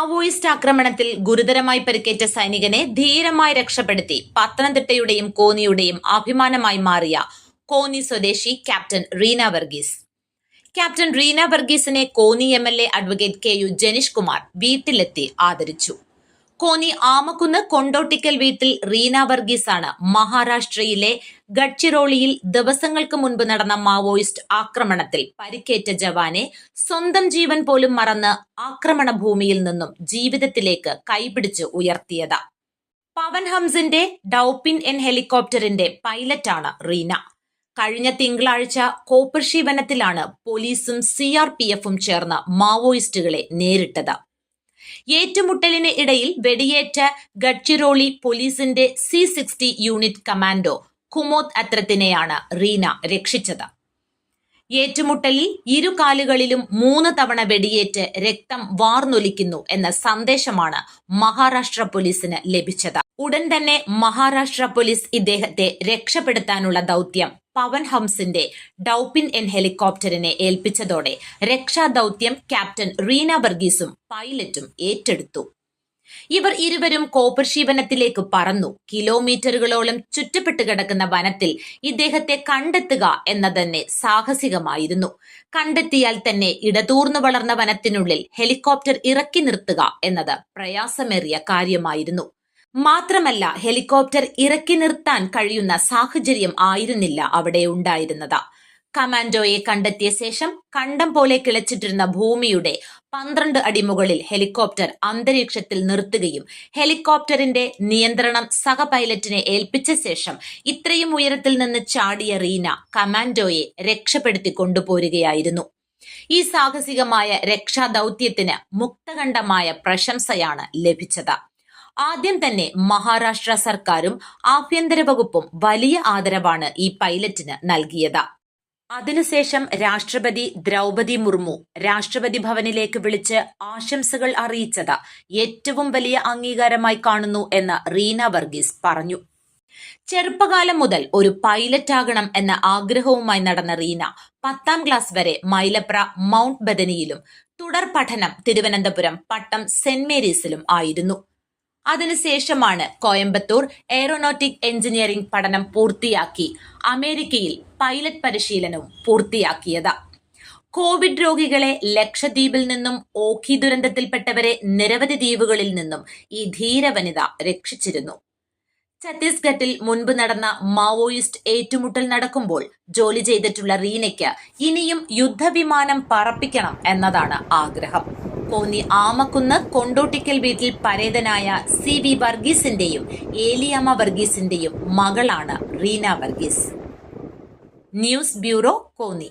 Maoist ആക്രമണത്തിൽ ഗുരുതരമായി പരിക്കേറ്റ സൈനികനെ ധീരമായി രക്ഷപ്പെടുത്തി പത്തനംതിട്ടയുടെയും കോന്നിയുടെയും അഭിമാനമായി മാറിയ കോന്നി സ്വദേശി captain Reena Varghese. Captain Reena വർഗീസിനെ Konni M L A advocate K U Janeesh Kumar വീട്ടിലെത്തി ആദരിച്ചു. കോന്നി ആമക്കുന്ന് കൊണ്ടോട്ടിക്കൽ വീട്ടിൽ റീന വർഗീസാണ് മഹാരാഷ്ട്രയിലെ ഗഡ്ചിറോളിയിൽ ദിവസങ്ങൾക്ക് മുൻപ് നടന്ന മാവോയിസ്റ്റ് ആക്രമണത്തിൽ പരിക്കേറ്റ ജവാനെ സ്വന്തം ജീവൻ പോലും മറന്ന് ആക്രമണ ഭൂമിയിൽ നിന്നും ജീവിതത്തിലേക്ക് കൈപിടിച്ച് ഉയർത്തിയത്. പവൻ ഹംസിന്റെ ഡൌപ്പിൻ എൻ ഹെലികോപ്റ്ററിന്റെ പൈലറ്റാണ് റീന. കഴിഞ്ഞ തിങ്കളാഴ്ച കോപ്പർഷി വനത്തിലാണ് പോലീസും സി ആർ പി എഫും ചേർന്ന് മാവോയിസ്റ്റുകളെ നേരിട്ടത്. ഏറ്റുമുട്ടലിന് ഇടയിൽ വെടിയേറ്റ ഗഡ്ചിറോളി പോലീസിന്റെ C sixty unit commando Kumoth അത്രത്തിനെയാണ് Reena രക്ഷിച്ചത്. ഏറ്റുമുട്ടലിൽ ഇരു കാലുകളിലും മൂന്ന് തവണ വെടിയേറ്റ് രക്തം വാർന്നൊലിക്കുന്നു എന്ന സന്ദേശമാണ് മഹാരാഷ്ട്ര പോലീസിന് ലഭിച്ചത്. ഉടൻ തന്നെ മഹാരാഷ്ട്ര പോലീസ് ഇദ്ദേഹത്തെ രക്ഷപ്പെടുത്താനുള്ള ദൗത്യം പവൻ ഹംസിന്റെ ഡൌപ്പിൻ എൻ ഹെലികോപ്റ്ററിനെ ഏൽപ്പിച്ചതോടെ രക്ഷാദൌത്യം ക്യാപ്റ്റൻ റീന വർഗീസും പൈലറ്റും ഏറ്റെടുത്തു. ഇവർ ഇരുവരും കോപ്പർഷി വനത്തിലേക്ക് പറന്നു. കിലോമീറ്ററുകളോളം ചുറ്റപ്പെട്ട് കിടക്കുന്ന വനത്തിൽ ഇദ്ദേഹത്തെ കണ്ടെത്തുക എന്ന തന്നെ സാഹസികമായിരുന്നു. കണ്ടെത്തിയാൽ തന്നെ ഇടതൂർന്നു വളർന്ന വനത്തിനുള്ളിൽ ഹെലികോപ്റ്റർ ഇറക്കി നിർത്തുക എന്നത് പ്രയാസമേറിയ കാര്യമായിരുന്നു. മാത്രമല്ല ഹെലികോപ്റ്റർ ഇറക്കി നിർത്താൻ കഴിയുന്ന സാഹചര്യം ആയിരുന്നില്ല അവിടെ ഉണ്ടായിരുന്നത്. കമാൻഡോയെ കണ്ടെത്തിയ ശേഷം കണ്ടം പോലെ കിളച്ചിട്ടിരുന്ന ഭൂമിയുടെ പന്ത്രണ്ട് അടി മുകളിൽ ഹെലികോപ്റ്റർ അന്തരീക്ഷത്തിൽ നിർത്തുകയും ഹെലികോപ്റ്ററിന്റെ നിയന്ത്രണം സഹ പൈലറ്റിനെ ഏൽപ്പിച്ച ശേഷം ഇത്രയും ഉയരത്തിൽ നിന്ന് ചാടിയ റീന കമാൻഡോയെ രക്ഷപ്പെടുത്തി കൊണ്ടുപോരുകയായിരുന്നു. ഈ സാഹസികമായ രക്ഷാദൗത്യത്തിന് മുക്തകണ്ഠമായ പ്രശംസയാണ് ലഭിച്ചത്. ആദ്യം തന്നെ മഹാരാഷ്ട്ര സർക്കാരും ആഭ്യന്തര വകുപ്പും വലിയ ആദരവാണ് ഈ പൈലറ്റിന് നൽകിയത്. അതിനുശേഷം രാഷ്ട്രപതി ദ്രൗപതി മുർമു രാഷ്ട്രപതി ഭവനിലേക്ക് വിളിച്ച് ആശംസകൾ അറിയിച്ചത് ഏറ്റവും വലിയ അംഗീകാരമായി കാണുന്നു എന്ന് റീന വർഗീസ് പറഞ്ഞു. ചെറുപ്പകാലം മുതൽ ഒരു പൈലറ്റ് ആകണം എന്ന ആഗ്രഹവുമായി നടന്ന റീന പത്താം ക്ലാസ് വരെ മൈലപ്ര മൗണ്ട് ബദനിയിലും തുടർ പഠനം തിരുവനന്തപുരം പട്ടം സെന്റ് മേരീസിലും ആയിരുന്നു. അതിനുശേഷമാണ് കോയമ്പത്തൂർ എയറോനോട്ടിക് എഞ്ചിനീയറിംഗ് പഠനം പൂർത്തിയാക്കി അമേരിക്കയിൽ പൈലറ്റ് പരിശീലനവും പൂർത്തിയാക്കിയത്. കോവിഡ് രോഗികളെ ലക്ഷദ്വീപിൽ നിന്നും ഓഖി ദുരന്തത്തിൽപ്പെട്ടവരെ നിരവധി ദ്വീപുകളിൽ നിന്നും ഈ ധീരവനിത രക്ഷിച്ചിരുന്നു. ഛത്തീസ്ഗഡിൽ മുൻപ് നടന്ന മാവോയിസ്റ്റ് ഏറ്റുമുട്ടൽ നടക്കുമ്പോൾ ജോലി ചെയ്തിട്ടുള്ള റീനയ്ക്ക് ഇനിയും യുദ്ധവിമാനം പറപ്പിക്കണം എന്നതാണ് ആഗ്രഹം. കോന്നി ആമക്കുന്ന് കൊണ്ടോട്ടിക്കൽ വീട്ടിൽ പരേതനായ സി വി വർഗീസിന്റെയും ഏലിയാമ്മ വർഗീസിന്റെയും മകളാണ് Reena Varghese. News bureau Konni.